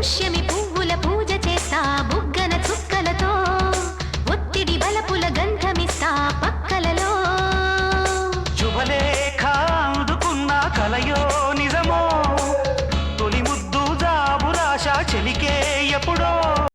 పుష్యమి పువ్వుల పూజ చేస్తా బుగ్గల చుక్కలతో ఒత్తిడి బలపుల గంధమిస్తా పక్కలలో. శుభలేఖ అందుకున్న కలయో నిజమో తొలి ముద్దు జాబులాశ చెలికే ఎప్పుడో.